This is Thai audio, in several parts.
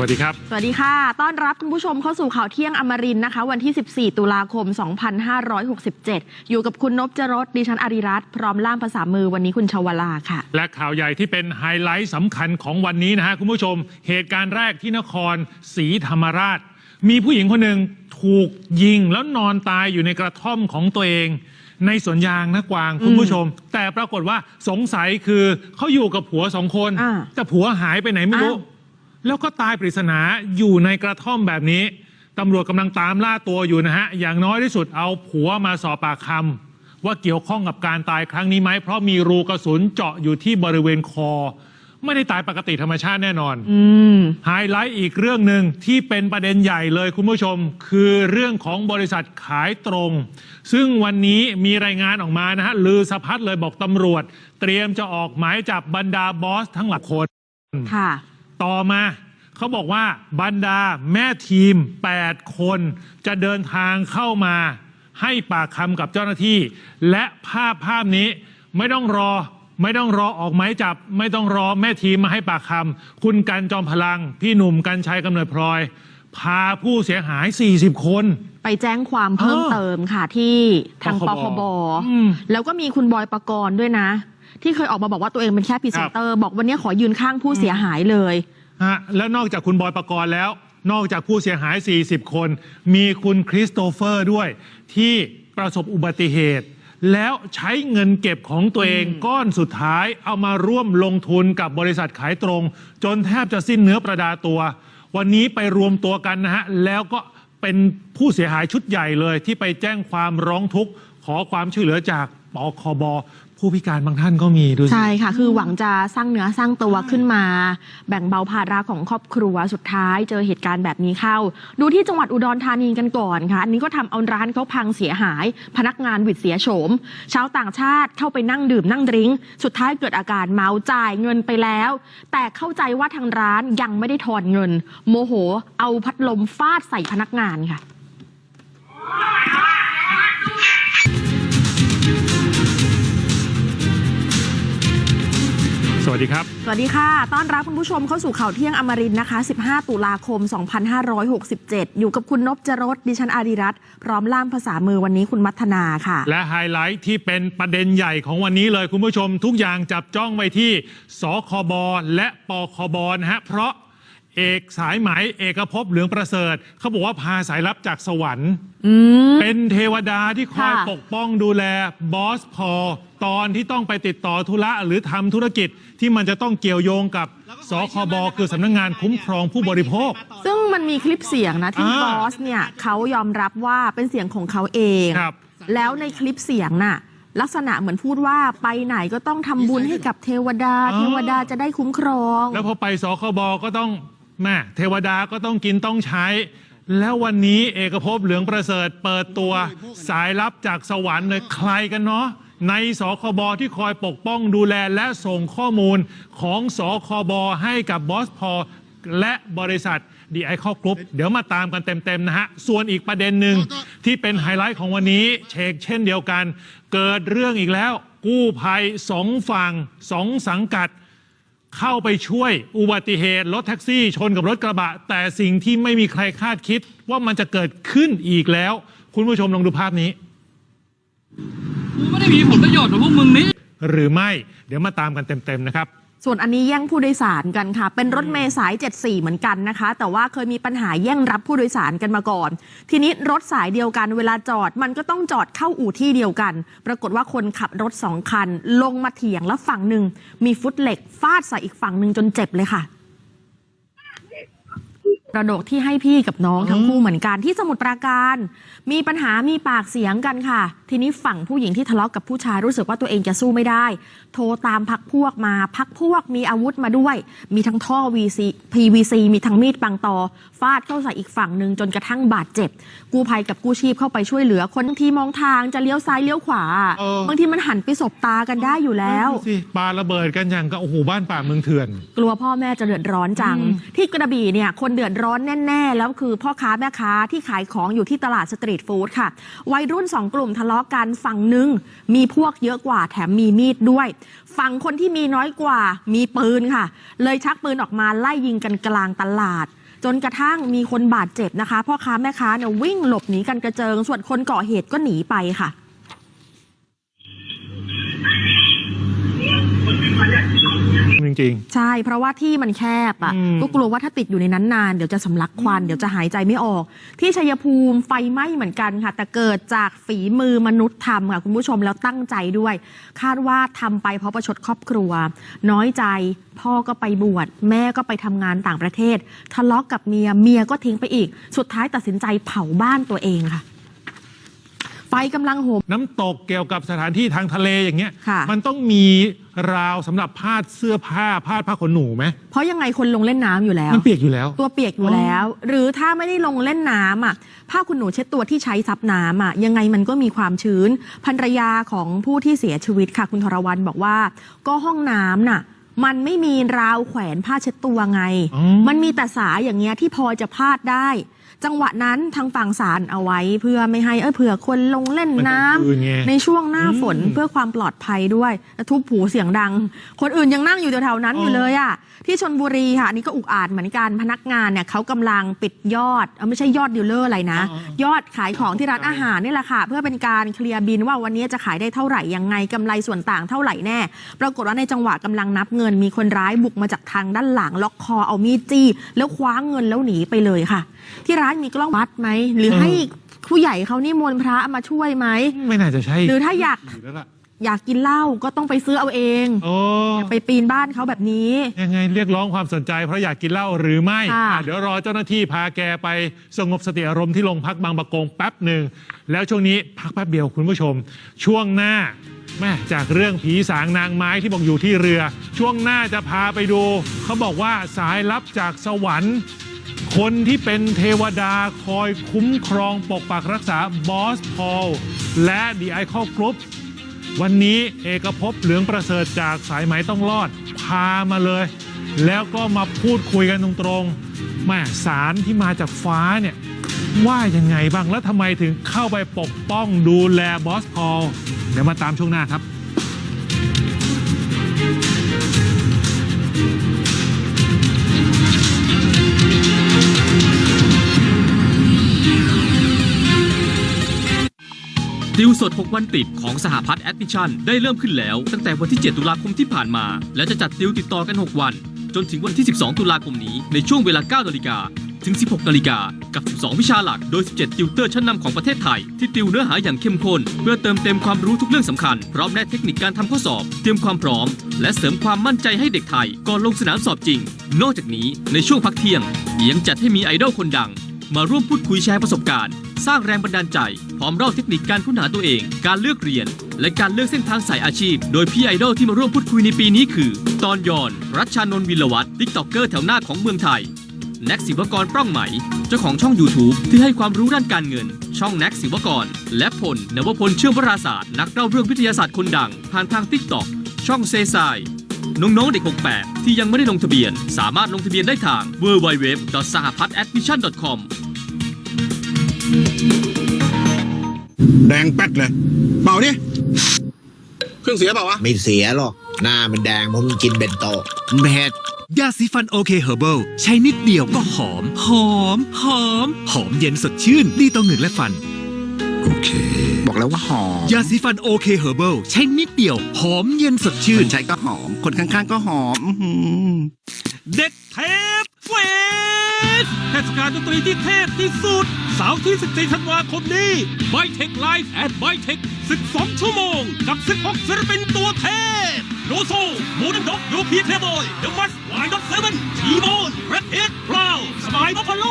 วัสดีครับ สวัสดีค่ะ ต้อนรับคุณผู้ชมเข้าสู่ข่าวเที่ยงอมรินทร์นะคะ วันที่ 14 ตุลาคม 2567 อยู่กับคุณนพจรสดิฉันอาริรัตน์พร้อมล่ามภาษามือวันนี้คุณชวลาค่ะ และข่าวใหญ่ที่เป็นไฮไลท์สำคัญของวันนี้นะฮะคุณผู้ชม เหตุการณ์แรกที่นครศรีธรรมราช มีผู้หญิงคนหนึ่งถูกยิงแล้วนอนตายอยู่ในกระท่อมของตัวเองในสวนยางนะกวางคุณผู้ชม แต่ปรากฏว่าสงสัยคือเขาอยู่กับผัวสองคนอ่าแต่ผัวหายไปไหนไม่รู้อ้าว แล้วก็ตายปริศนาอยู่ในกระท่อมแบบนี้ตำรวจกำลังตามล่าตัวอยู่นะฮะ อย่างน้อยที่สุดเอาผัวมาสอบปากคำว่าเกี่ยวข้องกับการตายครั้งนี้ไหม เพราะมีรูกระสุนเจาะอยู่ที่บริเวณคอ ไม่ได้ตายปกติธรรมชาติแน่นอนอืมไฮไลท์อีกเรื่องหนึ่งที่เป็นประเด็นใหญ่เลยคุณผู้ชม คือเรื่องของบริษัทขายตรง ซึ่งวันนี้มีรายงานออกมานะฮะลือสะพัดเลยบอกตำรวจ เตรียมจะออกหมายจับบรรดาบอสทั้งหลักคนค่ะ ต่อมาเขาบอกว่าบรรดาแม่ทีม 8 คนจะเดินทางเข้ามา ให้ปากคำกับเจ้าหน้าที่ และภาพภาพนี้ไม่ต้องรอไม่ต้องรอออกหมายจับ ไม่ต้องรอแม่ทีมมาให้ปากคำคุณกันจอมพลัง พี่หนุ่มกันชัยกำเนิดพลอย พาผู้เสียหาย 40 คน ไปแจ้งความเพิ่มเออเติมค่ะที่ทางปปคคบบอืมแล้วก็มีคุณบอยปกรณ์ด้วยนะ ที่เคยออกมาบอกว่าตัวเองเป็นแค่พรีเซนเตอร์บอกวันนี้ขอยืนข้างผู้เสียหายเลยฮะแล้วนอกจากคุณบอยปกรณ์แล้ว นอกจากผู้เสียหาย 40 คน มีคุณคริสโตเฟอร์ด้วย ที่ประสบอุบัติเหตุ แล้วใช้เงินเก็บของตัวเองก้อนสุดท้ายเอามาร่วมลงทุนกับบริษัทขายตรง จนแทบจะสิ้นเนื้อประดาตัว วันนี้ไปรวมตัวกันนะฮะแล้วก็เป็นผู้เสียหายชุดใหญ่เลยที่ไปแจ้งความร้องทุกข์ขอความช่วยเหลือจากปคบ ผู้พิการบางท่านก็มีดูสิ ใช่ค่ะ คือหวังจะสร้างเนื้อสร้างตัวขึ้นมา แบ่งเบาภาระของครอบครัวสุดท้าย เจอเหตุการณ์แบบนี้เข้า ดูที่จังหวัดอุดรธานีกันก่อนค่ะ อันนี้ก็ทำเอาร้านเขาพังเสียหาย พนักงานหวิดเสียโฉม ชาวต่างชาติเข้าไปนั่งดื่มนั่งดริ้งสุดท้ายเกิดอาการเมาจ่ายเงินไปแล้ว แต่เข้าใจว่าทางร้านยังไม่ได้ทอนเงิน โมโห เอาพัดลมฟาดใส่พนักงานค่ะ สวัสดีครับ สวัสดีค่ะ ต้อนรับคุณผู้ชมเข้าสู่ข่าวเที่ยงอมรินทร์นะคะ 15 ตุลาคม 2567 อยู่กับคุณนพจรสดิฉันอาริรัตน์พร้อมล่ามภาษามือวันนี้คุณมัทนาค่ะ และไฮไลท์ที่เป็นประเด็นใหญ่ของวันนี้เลยคุณผู้ชมทุกอย่างจับจ้องไปที่สคบและปคบนะฮะเพราะ เอกสายไหมเอกภพเหลืองประเสริฐเขาบอกว่าพาสายลับจากสวรรค์ อืม เป็นเทวดาที่คอยค่ะ ปกป้องดูแลบอสพอลตอนที่ต้องไปติดต่อธุระหรือทำธุรกิจที่มันจะต้องเกี่ยวโยงกับสคบคือสำนักงงานคุ้มครองผู้บริโภค ซึ่งมันมีคลิปเสียงนะที่อ่าบอสเนี่ยเขายอมรับว่าเป็นเสียงของเขาเอง ครับ แล้วในคลิปเสียงน่ะ ลักษณะเหมือนพูดว่าไปไหนก็ต้องทำบุญให้กับเทวดาอ๋อเทวดาจะได้คุ้มครอง แล้วพอไปสคบก็ต้อง แม่เทวดาก็ต้องกินต้องใช้ แล้ววันนี้เอกภพเหลืองประเสริฐเปิดตัวสายลับจากสวรรค์เลยใครกันเนาะในสคบที่คอยปกป้องดูแลและส่งข้อมูลของสคบให้กับบอสพอและบริษัทดีไอคอกรุ๊ปเดี๋ยวมาตามกันเต็ม ๆ นะฮะ ส่วนอีกประเด็นหนึ่งที่เป็นไฮไลท์ของวันนี้เชกเช่นเดียวกัน เกิดเรื่องอีกแล้ว กู้ภัยสองฝั่งสองสังกัด เข้าไปช่วยอุบัติเหตุรถแท็กซี่ ชนกับรถกระบะ แต่สิ่งที่ไม่มีใครคาดคิดว่ามันจะเกิดขึ้นอีกแล้ว คุณผู้ชมลองดูภาพนี้ กูไม่ได้มีผลประโยชน์กับพวกมึงนี่ หรือไม่ เดี๋ยวมาตามกันเต็มๆนะครับ ส่วนอันนี้แย่งผู้โดยสารกันค่ะ เป็นรถเมล์สาย 74 เหมือนกันนะคะ แต่ว่าเคยมีปัญหาแย่งรับผู้โดยสารกันมาก่อน ทีนี้รถสายเดียวกันเวลาจอดมันก็ต้องจอดเข้าอู่ที่เดียวกัน ปรากฏว่าคนขับรถสองคัน ลงมาเถียงแล้วฝั่งหนึ่ง มีฟุตเหล็กฟาดใส่อีกฝั่งหนึ่งจนเจ็บเลยค่ะประโดกที่ให้พี่กับน้องทั้งคู่เหมือนกันที่สมุทรปราการ มีปัญหามีปากเสียงกันค่ะ ทีนี้ฝั่งผู้หญิงที่ทะเลาะกับผู้ชายรู้สึกว่าตัวเองจะสู้ไม่ได้ โทรตามพักพวกมาพักพวกมีอาวุธมาด้วย มีทั้งท่อ VC PVC มีทั้งมีดปังตอ ฟาดเข้าใส่อีกฝั่งหนึ่งจนกระทั่งบาดเจ็บ กู้ภัยกับกู้ชีพเข้าไปช่วยเหลือ คนบางทีมองทางจะเลี้ยวซ้ายเลี้ยวขวา เออ บางทีมันหันไปสบตากันได้อยู่แล้ว ดูสิปาระเบิดกันอย่างก็โอ้โหบ้านป่าเมืองเถื่อน กลัวพ่อแม่จะเดือดร้อนจังอืมที่กระบี่เนี่ยคนเดือดร้อนแน่ ๆ แล้วคือพ่อค้าแม่ค้าที่ขายของอยู่ที่ตลาดสตรีทฟู้ดค่ะ วัยรุ่นสองกลุ่มทะเลาะกันฝั่งหนึ่งมีพวกเยอะกว่าแถมมีมีดด้วย ฝั่งคนที่มีน้อยกว่ามีปืนค่ะ เลยชักปืนออกมาไล่ยิงกันกลางตลาด จนกระทั่งมีคนบาดเจ็บนะคะ พ่อค้าแม่ค้าเนี่ยวิ่งหลบหนีกันกระเจิง ส่วนคนก่อเหตุก็หนีไปค่ะ จริงใช่ เพราะว่าที่มันแคบอะอืม ก็กลัวว่าถ้าติดอยู่ในนั้นนานเดี๋ยวจะสำลักควันเดี๋ยวจะหายใจไม่ออก ที่ชัยภูมิไฟไหม้เหมือนกันค่ะ แต่เกิดจากฝีมือมนุษย์ทำค่ะคุณผู้ชมแล้วตั้งใจด้วย คาดว่าทำไปเพราะประชดครอบครัว น้อยใจพ่อก็ไปบวชแม่ก็ไปทำงานต่างประเทศ ทะเลาะกกับเมียเมียก็ทิ้งไปอีก สุดท้ายตัดสินใจเผาบ้านตัวเองค่ะ ไฟกำลังโหมๆน้ำตกเกี่ยวกับสถานที่ทางทะเลอย่างเงี้ย ค่ะ มันต้องมี ราวสำหรับพาดเสื้อผ้าพาดผ้าขนหนูไหมเพราะยังไงคนลงเล่นน้ำอยู่แล้ว มันเปียกอยู่แล้ว ตัวเปียกอยู่แล้ว หรือถ้าไม่ได้ลงเล่นน้ำอะผ้าคุณหนูเช็ดตัวที่ใช้ซับน้ำอะยังไงมันก็มีความชื้นภรรยาของผู้ที่เสียชีวิตค่ะ คุณธรวรรณบอกว่า ก็ห้องน้ำน่ะ มันไม่มีราวแขวนผ้าเช็ดตัวไงอ๋อมันมีแต่สายอย่างเงี้ยที่พอจะพาดได้ จังหวะนั้นทางฝั่งศาลเอาไว้ เพื่อไม่ให้เออเผื่อคนลงเล่นมันน้ำกลางคืนไง ในช่วงหน้าฝนอืมเพื่อความปลอดภัยด้วยแล้วทุบหูเสียงดัง คนอื่นยังนั่งอยู่แถวๆนั้นอยู่เลยอะที่ชนบุรีค่ะอันนี้ก็อุกอาจเหมือนกันพนักงานเนี่ยเขากำลังปิดยอดเออไม่ใช่ยอดดีลเลอร์อะไรนะอ๋อยอดขายของที่ร้านอาหารนี่แหละค่ะ เพื่อเป็นการเคลียร์บินว่าวันนี้จะขายได้เท่าไหร่ยังไงกำไรส่วนต่างเท่าไหร่แน่ ปรากฏว่าในจังหวะกำลังนับเงินมีคนร้ายบุกมาจากทางด้านหลัง ล็อกคอเอามีดจี้ แล้วคว้าเงินแล้วหนีไปเลยค่ะ ที่ร้านมีกล้องวัดไหมหรือให้ผู้ใหญ่เขานิมนต์พระมาช่วยไหมไม่น่าจะใช่หรือถ้าอยากแล้วล่ะ อยากกินเหล้าก็ต้องไปซื้อเอาเองโอ้ไปปีนบ้านเขาแบบนี้ ยังไงเรียกร้องความสนใจเพราะอยากกินเหล้าหรือไม่ค่ะอะเดี๋ยวรอเจ้าหน้าที่พาแกไปสงบสติอารมณ์ที่โรงพักบางประกงแป๊บหนึ่ง แล้วช่วงนี้พักแป๊บเดียวคุณผู้ชม ช่วงหน้าแม่จากเรื่องผีสางนางไม้ที่บอกอยู่ที่เรือ ช่วงหน้าจะพาไปดู เขาบอกว่าสายลับจากสวรรค์ คนที่เป็นเทวดาคอยคุ้มครองปกปักรักษาบอสพอลและดีไอคอลกรุ๊ป วันนี้เอกภพเหลืองประเสริฐจากสายไหมต้องรอด พามาเลย แล้วก็มาพูดคุยกันตรงๆแม่สารที่มาจากฟ้าเนี่ยว่ายังไงบ้างแล้วทำไมถึงเข้าไปปกป้องดูแลบอสพอลเดี๋ยวมาตามช่วงหน้าครับ ติวสด 6 วันติดของสหพัฒน์แอดมิชชั่นได้เริ่มขึ้นแล้ว ตั้งแต่วันที่ 7 ตุลาคมที่ผ่านมา และจะจัดติวติดต่อกัน 6 วัน จนถึงวันที่ 12 ตุลาคมนี้ในช่วงเวลา 9 นาฬิกาถึง 16 นาฬิกา กับ 12 วิชาหลัก โดย 17 ติวเตอร์ชั้นนำของประเทศไทย ที่ติวเนื้อหาอย่างเข้มข้น เพื่อเติมเต็มความรู้ทุกเรื่องสำคัญ พร้อมแนะเทคนิคการทำข้อสอบ เตรียมความพร้อม และเสริมความมั่นใจให้เด็กไทย ก่อนลงสนามสอบจริง นอกจากนี้ในช่วงพักเที่ยงยังจัดให้มีไอดอลคนดัง มาร่วมพูดคุยแชร์ประสบการณ์ สร้างแรงบันดาลใจ พร้อมเล่าเทคนิคการค้นหาตัวเอง การเลือกเรียน และการเลือกเส้นทางสายอาชีพ โดยพี่ไอดอลที่มาร่วมพูดคุยในปีนี้คือ ตอนยอน รัชชานนท์วิลวัฒน์ติ๊กต็อกเกอร์แถวหน้าของเมืองไทยแน็กศิวกรปล้องไหม เจ้าของช่อง YouTube ที่ให้ความรู้ด้านการเงิน ช่องแน็กศิวกร และพลนวพลเชื่อมวราศาสตร์ นักเล่าเรื่องวิทยาศาสตร์คนดัง ผ่านทางติ๊กต็อกช่องเซซาย น้องๆเด็ก 68 ที่ยังไม่ได้ลงทะเบียน สามารถลงทะเบียนได้ทาง www.sahapathadmission.com แดงแป๊ดเลย เป่าดิเครื่องเสียเปล่าวะ ไม่เสียหรอก หน้ามันแดงเพราะมันกินเบนโตะเผ็ดยาสีฟันโอเคเฮอร์เบิลใช้นิดเดียวก็หอม หอม หอม หอมเย็นสดชื่น ดีต่อเหงือกและฟัน โอเคบอก แล้วว่าหอมยาสีฟันโอเคเฮอร์เบิลใช้นิดเดียว หอมเย็นสดชื่คนนใช้ก็หอม คนข้างๆก็หอมอื้อหือเด็กเทพเฟสเทศกาลดนตรีที่เทพที่สุดเสาร์ที่ 14 ธันวาคมนี้ไบเทคไลฟ์แอดไบเทค12 ชั่วโมง กับ 16ศิลปินตัวเทพ โลโซโมเดนด็อกโยพีเทบอยเดอะมัสไวน์ด็อกเซเว่นทีโบนเรดเอ็ดพราวสมายบัฟฟาโล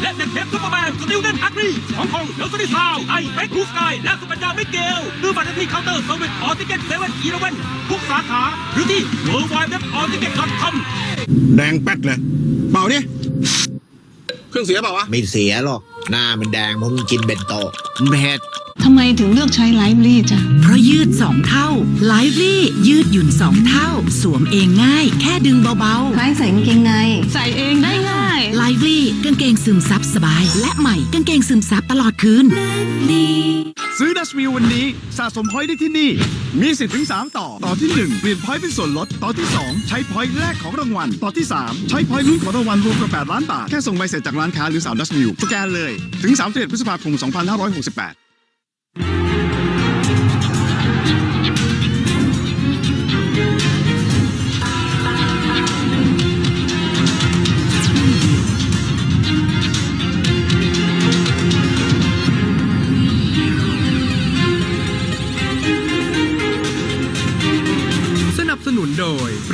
และเด็กเทพซุปเปอร์แมนสติลเดนฮักรีของของเดลซนิซาวไอแบ็คคูสกายและสุปัญญาไม่เกลคือบัตรที่เคาน์เตอร์เซอร์วิสออทิเก็ตเซเว่นอีเลเว่นทุกสาขา หรือที่ w w w a l l t i c k e t c o m แดงแป๊ดเลย เป่าดิเครื่องเสียเปล่าวะ ไม่เสียหรอก หน้ามันแดงเพราะมันกินเบนโตะเผ็ด ทำไมถึงเลือกใช้ไลฟ์ลี่จ้ะ เพราะยืด 2 เท่าไลฟ์ลี่ยืดหยุ่น 2 เท่า สวมเองง่าย แค่ดึงเบาคล้ายใส่กางเกงใน ใส่เองได้ง่ายๆไลฟ์ลี่กางเกงซึมซับสบาย และใหม่กางเกงซึมซับตลอดคืน ซื้อดัชมิลวันนี้สะสมพอยต์ได้ที่นี่ มีสิทธิ์ถึง 3 ต่อ ต่อที่ 1 เปลี่ยนพอยต์เป็นส่วนลด ต่อที่ 2 ใช้พอยต์แลกของรางวัล ต่อที่ 3 ใช้พอยต์ลุ้นของรางวัลรวมกว่า8ล้านบาท แค่ส่งใบเสร็จจากร้านค้าหรือสาวดัชมิลสแกนเลย ถึง 31 พฤษภาคม 2568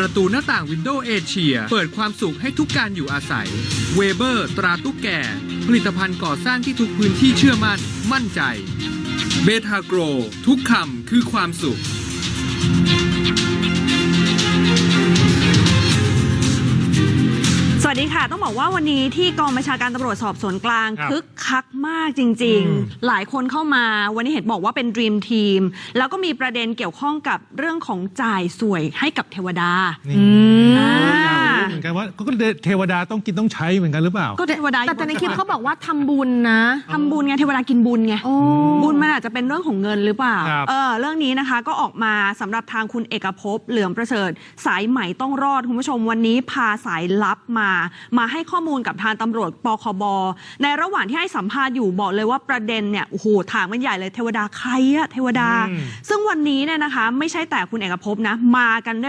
ประตูหน้าต่างวินโดว์เอเชีย เปิดความสุขให้ทุกการอยู่อาศัย เวเบอร์ ตราตุ๊กแก่ ผลิตภัณฑ์ก่อสร้างที่ทุกพื้นที่เชื่อมั่น มั่นใจ เบทาโกร ทุกคำคือความสุข สวัสดีค่ะ ต้องบอกว่าวันนี้ที่กองบัญชาการตำรวจสอบสวนกลางครับคึกคักมากจริงอืมๆหลายคนเข้ามาวันนี้เห็นบอกว่าเป็น Dream Team แล้วก็มีประเด็นเกี่ยวข้องกับเรื่องของจ่ายสวยให้กับเทวดานี่ อ่าอยากรู้เหมือนกันว่าก็เทวดาต้องกินต้องใช้เหมือนกันหรือเปล่า ก็เทวดาแต่แต่ในคลิปเขาบอกว่าทำบุญนะทำบุญไงเทวดากินบุญไง โอ้ บุญมันอาจจะเป็นเรื่องของเงินหรือเปล่า ครับ เออ เรื่องนี้นะคะก็ออกมาสำหรับทางคุณเอกภพเหลืองประเสริฐ สายใหม่ต้องรอด คุณผู้ชมวันนี้พาสายลับมามาให้ข้อมูลกับทางตำรวจปคบในระหว่างที่ให้สัมภาษณ์อยู่บอกเลยว่าประเด็นเนี่ยโอ้โหถามกันใหญ่เลยเทวดาใครอะเทวดาอืมซึ่งวันนี้เนี่ยนะคะ ไม่ใช่แต่คุณเอกภพนะมากัน